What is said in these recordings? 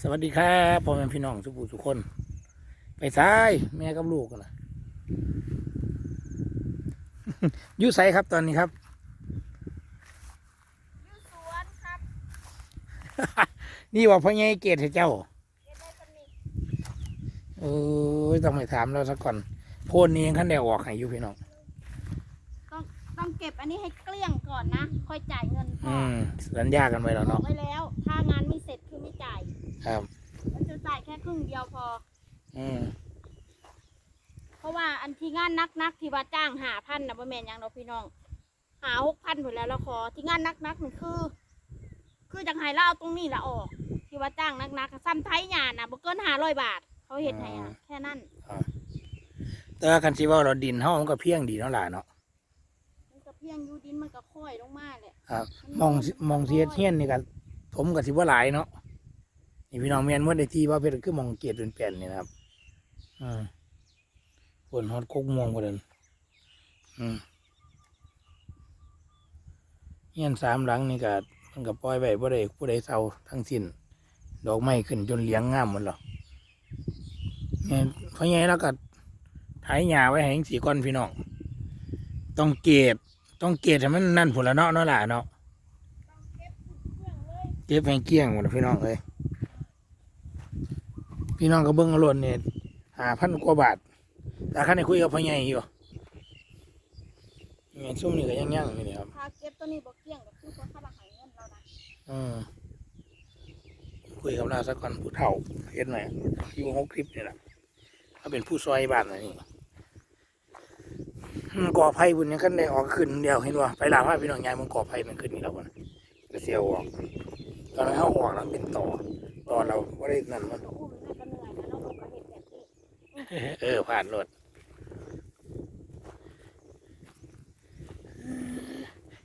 สวัสดีครับพ่อแม่พี่น้องทุกผู้ทุกคน ไปซ้ายแม่กับลูกกันนะอยู่ไสครับตอนนี้ครับอยู่สวนครับ นี่ว่าพ่อใหญ่เกศให้เจ้าเก็บได้สนิทเออต้องไปถามเราสักก่อนโพนนี้ยังขั้นได้ออกให้อยู่พี่น้องต้องต้องเก็บอันนี้ให้เกลี้ยงก่อนนะค่อยจ่ายเงินพ่อือมสัญญากันไว้แล้วบอเนาะกไว้แล้ว ถ้างานไม่เสร็จคือไม่จ่าย ครับ มันจะจ่ายแค่ครึ่งเดียวพอ อืมเพราะว่าอันที่งานนักนักๆที่ว่าจ้างหาพันนะบ่แม่นหยังเราะพี่น้อง หาหกพันหมดแล้วเราขอที่งานนักนักๆมันคือ คือจังไห้เราเอาตรงนี้ละออก ที่ว่าจ้างนักนักๆซ้ำไทยหยาน่ะบ่เกินห้าร้อยบาท เขาเห็นให้อะแค่นั้นแต่ว่าคันที่ว่าเราดินเฮามันก็เพียงดีเนาะล่ะเนาะมันก็เพียงอยู่ดินมันก็ค่อยลงมาแหละครับ มองสิมองเสียเทียนนี่กันผมกับสิบ่หลายเนาะ นี่พี่น้องเมียนเมื่อได้ที่ว่าเป็นคือมองเกียรติเป็นแผ่นนี่นะครับอืมฝนฮอดกกม่วงกว่าเดิมอืมเฮียสามหลังนี่ก็มันก็ปล่อยไว้บ่ได้ผู้ใดเศร้าทั้งสิ้น ดอกไม้ขึ้นจนเลี้ยงงามหมดแล้วเนี่ยเพราะไงแล้วก็ไถหญ้าไว้ให้สีก้อนพี่น้อง ต้องเก็บ ต้องเก็บให้มันนั่นผุนละเนาะเนาะล่ะเนาะเก็บเครื่องเลยเก็บให้เกลี้ยงหมดพี่น้องเลย พี่น้องก็เบิ้งเอารมณ์เนี่ยหาพันกว่าบาทแต่ขั้นในคุยกับพ่อใหญ่อยู่เนี่ยซุ่มนี่ก็ยังยังๆอยู่นี่ครับถ้าเก็บตัวนี้บ่เกลี้ยงก็คือบ่เข้ามาหาเงินเรานะอืมคุยกับเราสักก่อนผู้เฒ่าเฮ็ดหน่อยอยู่หกคลิปนี่แหละเขาเป็นผู้ซอยบ้านนะนี่อืมก่อไผ่บุญยังขั้นได้ออกขึ้นเดียวเห็นว่าไปหลาว่าพี่น้องยายมึงก่อไผ่มันขึ้นนี่แล้วกันก็เสียวออกตอนนั้นเขาออกแล้วเป็นต่อต่อเราไม่ได้นั่นมันเราอุ้มแม่ก็เหนื่อยนะเราก็เห็นแบบนี้ เออ ผ่านรถ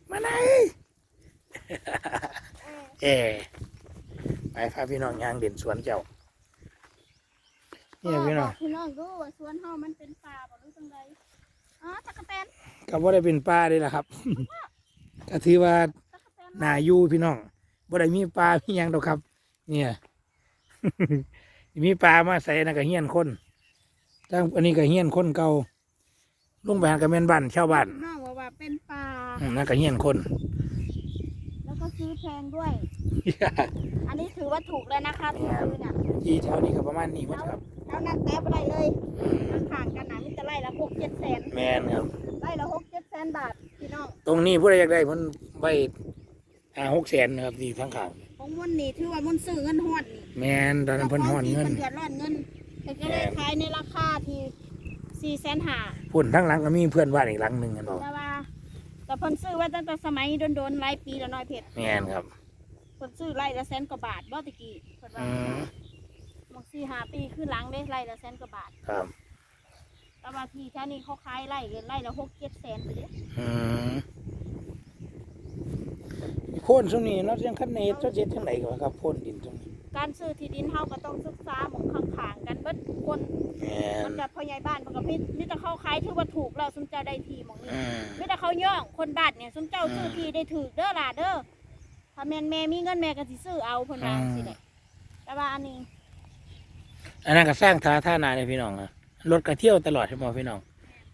มาไหนเออเอไปพาพี่น้องยางเด่นสวนเจ้านี่พี่น้องบกพี่น้องดูว่าสวนเฮามันเป็นป่าบ่รู้จังไดอ๋อตักกะแตนก็บ่ได้เป็นป้าได้ละครับก็ถือว่าตักกะแตนนาอยู่พี่น้องบ่ได้มีปลามีหยังดอกครับ เนี่ย มีปลามาใส่นะก็เฮียนคน ตั้งอันนี้ก็เฮียนคนเก่าลงไปหากับแม่นบ้านชาวบ้านน้องว่าว่าเป็นป่า อืมนั่นก็เฮียนคน แล้วก็ซื้อแพงด้วย อันนี้ถือว่าถูกแล้วนะคะที่ซื้อน่ะที่แถวนี้ก็ประมาณนี้หมดครับแล้วนั่นแต้บ่ได้เลยอืมข้างๆกันน่ะมีแต่ไร่ละ6 7แสนแมนครับไร่ละ6 7แสนบาทพี่น้องตรงนี้ผู้ใดอยากได้เพิ่นไว้ห้าหกแสนนะครับที่ทั้งข่าวของมุ่นนี่ถือว่ามุ่นซื้อเงินฮอดนี่แมนตอนนั้นเพิ่นห่อนเงินเดือดร้อนเงิน แต่ก็เลยขายในราคาที่สี่แสนหาพุ่นทั้งหลังก็มีเพื่อนบ้านอีกหลังหนึ่งกันบอกแต่ว่า แต่เพิ่นซื้อไว้ตั้งแต่สมัยโดนๆหลายปีแล้วน้อยเพชรแมนครับเพิ่นซื้อไร่ละแสนกว่าบาทบ่ตะกี้เพิ่นว่าอืมบางสี่ห้าปีขึ้นหลังเด้ไร่ละแสนกว่าบาท ครับแต่ว่าที่แถวนี้เขาขายไร่เกินไร่ละหกเจ็ดแสนไปเด้อืมโพ่นช่วงนี้เนาะยังคันเนตเจ้าเจ็ดทั้งไหนก่อนครับโพ่นดินตรงนี้ การซื้อที่ดินเฮาก็ต้องศึกษาหมองข้างๆกันเบิดทุกคนแมมันนแบบพ่อใหญ่บ้านมันก็พินี่แต่เขาขายถือว่าถูกแล้วสมเจ้าได้ทีหมองนี้อืมไม่แต่เขาย่องคนบ้านเนี่ยสมเจ้าซื้ออืมทีได้ถือเด้อล่ะเด้อถ้าแม่นแม่มีเงินแม่ก็สิซื้อเอาเพิ่นว่าอืมสิได้แต่ว่าอันนี้ อันนั้นก็สร้างท่าท่านาเลยพี่น้องอะรถก็เที่ยวตลอดใช่ไหมพี่น้อง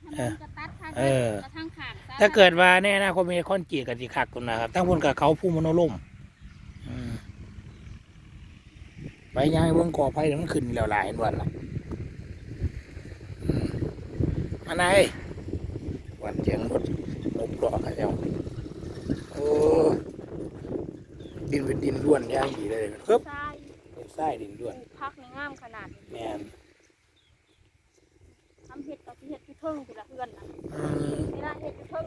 ถนนก็ตัดทางเออ กระทั่งขางซะถ้าเกิดว่าแน่นะคนมีคอนกรีตกับจีคักกันนะครับตั้งพนกับเขาผู้มโนล่มอืม ไปยังให้เบิ่งก่อไผ่เดี๋ยวมันขึ้นแล้วหลายวันละอืมมาไหนวันเจียงรถลบหลอกกันแล้วโอ้ดินเป็นดินล้วนย่างดีเลยครับทรายเป็นทรายดินล้ปวนลูกพักในงามขนาดนี้แม่นทำเห็ดก็สิเห็ดอยู่เทิงพุ่นละเพื่อนน่ะอืมนี่ละเห็ดอยู่เทิงเลยเห็ดอยู่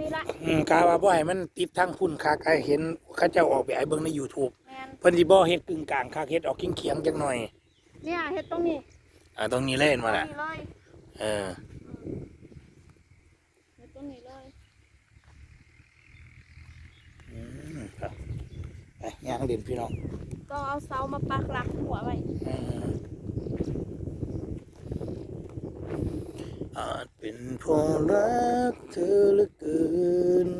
นี่ละอืมกาว่าบ่ให้มันติดทั้งพุ่นคักไอเห็นเขาเจ้าออกแบบไอ้เบิ่งใน YouTube แม่นเพิ่นสิบ่เฮ็ดกึ่งกลางคักเฮ็ดออกเขียงๆจักหน่อยเนี่ยเห็ดตรงนี้อ่าตรงนี้เล่นมาตรละงนี้เลยเอออืมเห็ดตรงนี้เลยอืมครับไปย่างเด่นพี่น้อง ต้องเอาเสามาปักหลักหัวไว้อืมอาจเป็นเพราะรักเธอเหลือ คืน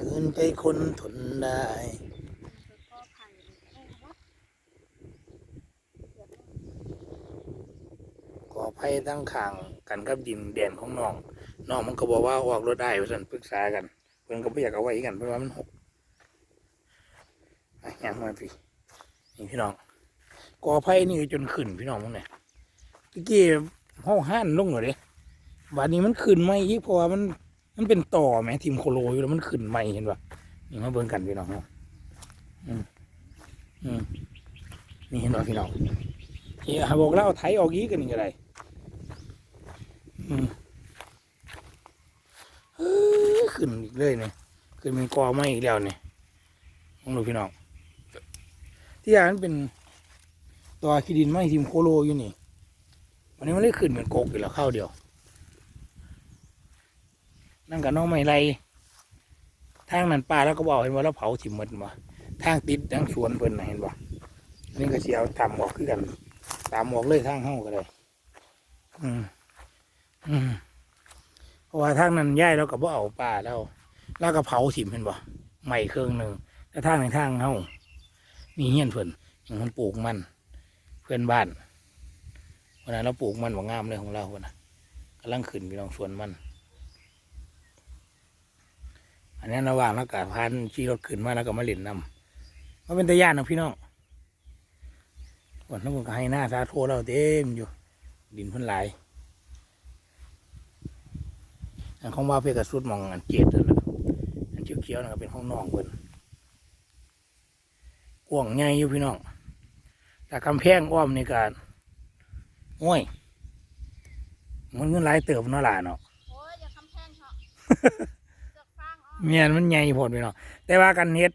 คืนใจคนทนได้ขออภัยตั้งข่างกันกับดินแดนของน้องน้องมันก็บอกว่าออกรถได้เพื่อนปรึกษากันเพื่อนก็ไม่อยากเอาไว้กันเพราะว่ามันหกอย่างมาพี่นี่พี่น้องกอไผ่นี่จนขึ้นพี่น้องมึงเนี่ยตะกี้ห้องห้านลงเลยวันนี้มันขึ้นไม่ยิ่เพราะว่ามัน มันเป็นต่อไหมทีมโคโลอยู่แล้วมันขึ้นไม่เห็นปะนี่มาเบิ่งกันพี่น้องเนาะอืมอืมนี่เห็นปะพี่น้องเฮียบอกแล้วเอาไถออกอีกกันนี่ก็ได้อืมเอ้ยขึ้นอีกเลยเนี่ยขึ้นเป็นกอไม้อีกแล้วเนี่ยลองดูพี่น้องที่อันเป็นตัวขี้ดินไม้ทีมโคโลอยู่นี่วันนี้มันได้ขึ้นเป็นกกอีกแล้วข้าวเดียว นั่นกับน้องไม้ไรทางนั้นป่าแล้วก็บอกเห็นว่าเราเผาถิ่มหมดมาทางติดทางสวนเพิ่นน่ะเห็นบ่นี่ก็เสียเอาทำออกคือกันตามออกเลยทางเข้าก็ได้อืมอืมเพราะว่าทางนั้นย้ายเราก็บ่เอาป่าแล้วแล้วก็เผาถิ่มเห็นบ่ใหม่เครื่องหนึ่งแต่ทางในทางเข้ามีเฮี้ยนเพิ่นอย่างมันปลูกมัน เพื่อนบ้านวันนั้นเราปลูกมันว่างามเลยของเราวันนะกำลังขึ้นพี่น้องสวนมัน อันนี้ระหว่างแล้วก็พันขี่รถขึ้นมาแล้วก็มาเล่นนำมันเป็นตะย่านนะพี่น้องวันนั้นผมก็ให้หน้าสาโทเราเต็มอยู่ ดินพิ่นหลายอันของว่าเพื่อกระสุดมองอันเจ็ดนั่นแหละอันเขียวๆนั่นก็เป็นห้องนองเพิ่นกว้างใหญ่อยู่พี่น้องแต่กำแพงอ้อมในี่ก็โอ้ยมันเงินหลายเติบเนาหล่ะเนาะโอ้ยอย่าคำแพงเถอะ เสือกฟางอ้อเมียนมันใหญ่โพดพี่น้องแต่ว่ากันเฮ็ด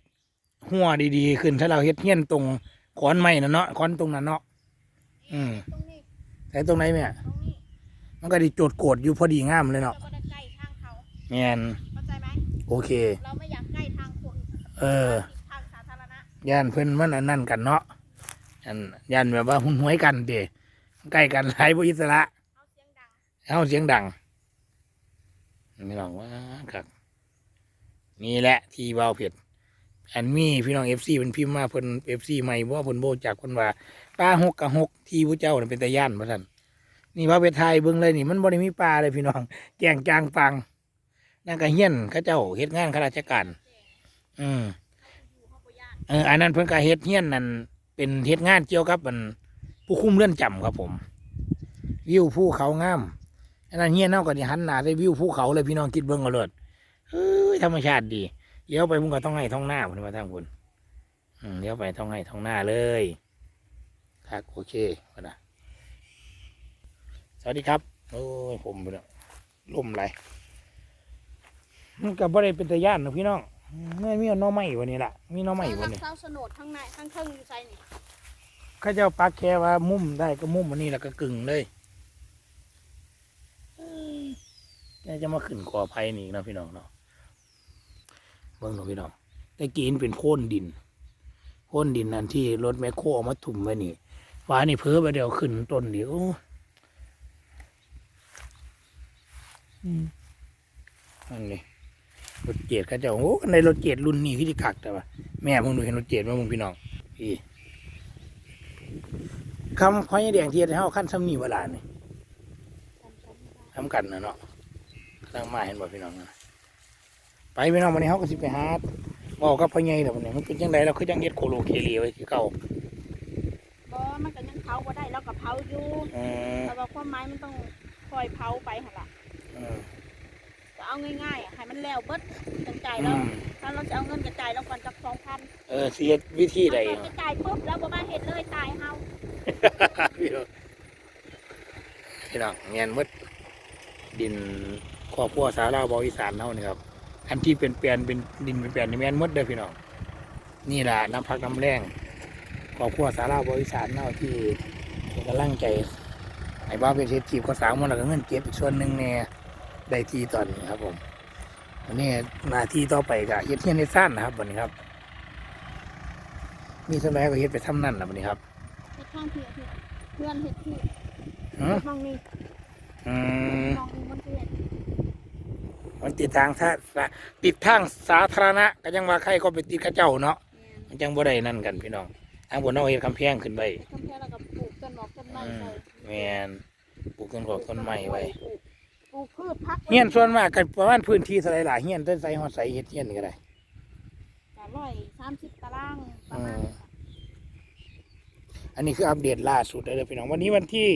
หัวดีๆ ขึ้นถ้าเราเฮ็ดเฮี้ยนตรงขอนไม้น่ะเนาะขอนตรงนั้นเนาะอืมตรงนี้แต่ตรงไหนแม่ตรงนี้มันก็ไดีโจดโกดอยู่พอดีงามเลยเราเนาะก็ได้ใกล้ทางเขาแม่นเข้าใจไหมโอเค เราไม่อยากใกล้ทางคนเออทางสาธารณะย่านเพิ่นมันอันนั่นกันเนาะอันย่านแบบว่าหุ่นหวยกันเด้ใกล้กันหลายบ่อิสระเอาเสียงดังเอาเสียงดังไม่ลองว่าครับ นี่แหละที่เบาเผ็ดอันมีพี่น้องเอฟซีเป็นพิมพ์มาเพิ่นเอฟซีใหม่ว่าเพิ่นโบจากเพิ่นว่าปลาหกกับหกที่ผู้เจ้าเป็นตะย่านว่าซั่นนี่ว่าไปไทยเบิ่งเลยนี่มันบ่ได้มีปลาเลยพี่น้องแกงจางปังนั่นก็เฮี้ยนเขาเจ้าเฮ็ดงานข้าราชการอืมอเอออันนั้นเพิ่นก็เฮ็ดเฮี้ยนนั่นเป็นเฮ็ดงานเกี่ยวกับมันผู้คุมเรื่อนจำครับผม วิวภูเขางามอันนั้นเฮี้ยนเนาก็สิหันหน้าใส่วิวภูเขาเลยพี่น้องคิดเบิ่งเอาเลย เฮ้ยธรรมชาติดีเลี้ยวไปมึงก็ต้องให้ท้องหน้าพุ่นมาทางพุ่นอืมเลี้ยวไปท้องให้ท้องหน้าเลยครับโอเคพุ่นนะสวัสดีครับโอ้ยผมพุ่นน่ะล่มไหลายมันก็บ่ได้เป็นตะย่านหรอกพี่น้องเมื่อมีหน้อไม้วันนี้ล่ะ มีหน้อไม้วันนี้เสาสนดข้างในข้างเครื่องอยู่ใจนี่เข้าเจ้าปักแค่ว่ามุมได้ก็มุมอันนี้แล้วก็กึ่งเลยเอ้ยนี่จะมาขึ้นกอไผ่นี่อีกเนาะพี่น้องเนาะ เบิ่งเนาะพี่น้องแต่กีนเป็นโค่นดินโค่นดินนั่นที่รถแมคโครเอามาถุ่มไว้นี่ฟ้านี่เพ้อไปเดี๋ยวขึ้นต้นเดียวอืมอันนี้รถเกียรเขาเจ้าโอ้ในรถเกียรรุ่นนี้พี่ที่คักแต่ว่าแม่มึงดูเห็นรถเกียรไหมมึงพี่น้องพี่คำพอยายแดงเทียนให้เฮาขั้นซ้ำนี่เวลานี่ทำกันนะเนาะกำลังมาเห็นบ่พี่น้องนะ ไปพี่น้องวันนี้เฮาก็สิไปหาบอกกับพ่อใหญ่เดี๋ยววันนี้มันเป็นจังไดเราคือจังเฮ็ดโคโลเคเลีไว้คือเก่าบ่มันก็ยังเผาบ่ได้แล้วก็เผาอยู่อืมแต่ว่าความหมายมันต้องคอยเผาไปหั่นล่ะอืมก็เอาง่ายๆอะให้มันแล้วเบิดจังจ่ายอืแล้วมถ้าเราจะเอาเงินจะจ่ายเราก่อนจัก2,000เออสิเฮ็ดวิธีใดเราจะจ่ายปุ๊บแล้วบ่มาเฮ็ดเลยตายเฮาพี่น้องพี่น้องเงียนหมดดินครอบครัวสาวลาวบออีสานเฮานี่ครับ อันที่เป็นแปลนเป็นดินเป็นแปลนนี่แม่นหมดเด้อพี่น้องนี่ล่ะน้ำพักน้ำแรงครอบครัวสาวลาวบออีสานเฮาที่ที่กำลังใจให้บ้าวเป็นเศรษฐีก็สามวันแล้วก็เงินเก็บอีกส่วนหนึ่งเนี่ยได้ทีตอนนี้ครับผมวันนี้หน้าที่ต่อไปก็เฮ็ดเฮียนในซ่านนะครับวันนี้ครับ มีสมัยก็เฮ็ดไปทำนั่นนะวันนี้ครับเฮ็ดข้างเพื่อนเพื่อนเฮ็ดที่หือมองนี่อืมมองนี่มันคือเฮ็ด มันติดทางสาสาติดทางสาธารณะก็ยังว่าใครก็ไปติดเข้าเจ้าเนาะแม่นมันจังบ่ได้นั่นกันพี่น้องทางบนเอาเฮ็ดคำแพงขึ้นไปทำแค่แล้วก็ปลูกต้นหมอกต้นไม้ใส่แม่นปลูกต้นกอกต้นไม้ไว้ปลูกพืชพักเฮียนส่วนมากกันประมาณพื้นที่เท่าไหรล่ะเฮียนต้นไทรฮอดไสเฮ็ดเฮียนก็ได้จะร้อยสามสิบตารางประมาณอืมอันนี้คืออัปเดตล่าสุดเลยเด้อพี่น้องวันนี้วันที่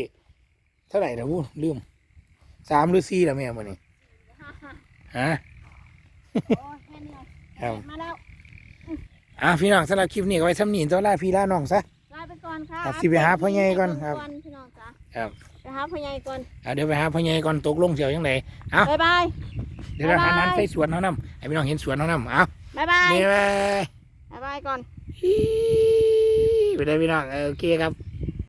เท่าไหร่นะวู้ลืมสามหรือสี่แล้วแม่มื้อนี้ฮ่า ฮ่าฮะโอ้ยแค่นี้ครับมาแล้วอะพี่น้องสำหรับคลิปนี้ก็ไว้ทำนีตัวลาพี่ลาน้องซะลาไปก่อนค่ะครับสิไปหาพ่อใหญ่ก่อนครับพี่น้องจ้ะครับไปหาพ่อใหญ่ก่อนอะเดี๋ยวไปหาพ่อใหญ่ก่อนตกลงเสียวยังไงเอาบ๊ายบายเดี๋ยวเราหาบ๊ายบายนั้นไปสวนเขานำให้พี่น้องเห็นสวนเขานำเอาบ๊ายบายนี่ไปบ๊ายบายก่อนไปได้พี่น้องเออโอเคครับ